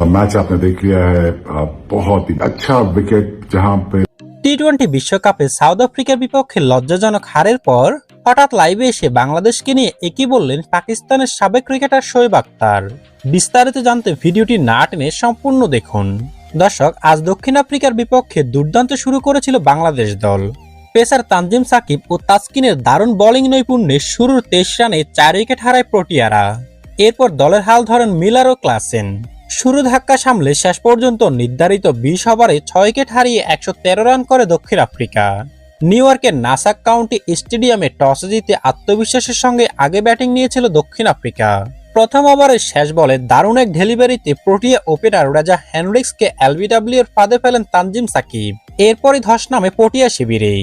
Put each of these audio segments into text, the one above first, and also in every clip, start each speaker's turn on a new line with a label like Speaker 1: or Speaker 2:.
Speaker 1: Match आपने देख लिया है अ, बहुत ही अच्छा विकेट जहां पे
Speaker 2: টি টোয়েন্টি বিশ্বকাপে সাউথ আফ্রিকার বিপক্ষে লজ্জাজনক হারের পর হঠাৎ লাইভে এসে বাংলাদেশকে নিয়ে একই বললেন পাকিস্তানের সাবেক ক্রিকেটার শোয়েব আক্তার বিস্তারিত জানতে ভিডিওটি না টেনে সম্পূর্ণ দেখুন দর্শক আজ দক্ষিণ আফ্রিকার বিপক্ষে দুর্দান্ত শুরু করেছিল বাংলাদেশ দল পেসার তানজিম সাকিব ও তাসকিনের দারুণ বোলিং নৈপুণ্যে শুরুর তেইশ রানে চার উইকেট হারায় প্রোটিয়ারা এরপর দলের হাল ধরেন মিলার ও ক্লাসেন শুরু ধাক্কা সামলে শেষ পর্যন্ত নির্ধারিত বিশ ওভারে ছয় উইকেট হারিয়ে একশো তেরো রান করে দক্ষিণ আফ্রিকা। নিউ ইয়র্কের নাসাক কাউন্টি স্টেডিয়ামে টসে জিতে আত্মবিশ্বাসের সঙ্গে আগে ব্যাটিং নিয়েছিল দক্ষিণ আফ্রিকা। প্রথম ওভারের শেষ বলে দারুণ এক ডেলিভারিতে প্রোটিয়া ওপেনার রাজা হ্যান্ড্রিক্সকে এলবিডব্লিউ এর ফাঁদে ফেলেন তানজিম সাকিব। এরপরই ধস নামে পটিয়া শিবিরে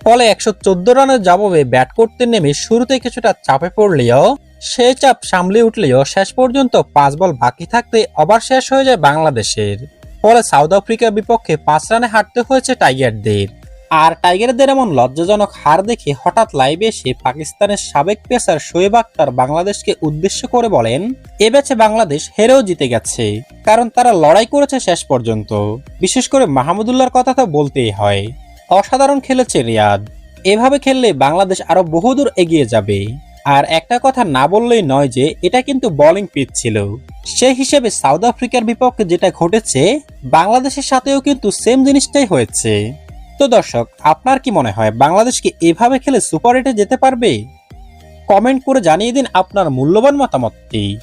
Speaker 2: ফলে একশো চোদ্দ রানের জবাবে ব্যাট করতে নেমে শুরুতে কিছুটা চাপে পড়লেও সে চাপ সামলে উঠলেও শেষ পর্যন্ত পাঁচ বল বাকি থাকতে ওভার শেষ হয়ে যায় বাংলাদেশের। ফলে সাউথ আফ্রিকার বিপক্ষে পাঁচ রানে হারতে হয়েছে টাইগারদের। আর টাইগারদের এমন লজ্জাজনক হার দেখে হঠাৎ লাইভে এসে পাকিস্তানের সাবেক পেসার শোয়েব আক্তার বাংলাদেশকে উদ্দেশ্য করে বলেন, এ ম্যাচে বাংলাদেশ হেরেও জিতে গেছে, কারণ তারা লড়াই করেছে শেষ পর্যন্ত। বিশেষ করে মাহমুদুল্লাহর কথা তো বলতেই হয়। অসাধারণ খেলেছে রিয়াদ। এভাবে খেললে বাংলাদেশ আরও বহুদূর এগিয়ে যাবে। আর একটা কথা না বললেই নয় যে, এটা কিন্তু বোলিং পিচ ছিল। সে হিসেবে সাউথ আফ্রিকার বিপক্ষে যেটা ঘটেছে, বাংলাদেশের সাথেও কিন্তু সেম জিনিসটাই হয়েছে। তো দর্শক, আপনার কি মনে হয় বাংলাদেশকে এভাবে খেলে সুপার এইটে যেতে পারবে? কমেন্ট করে জানিয়ে দিন আপনার মূল্যবান মতামতটি।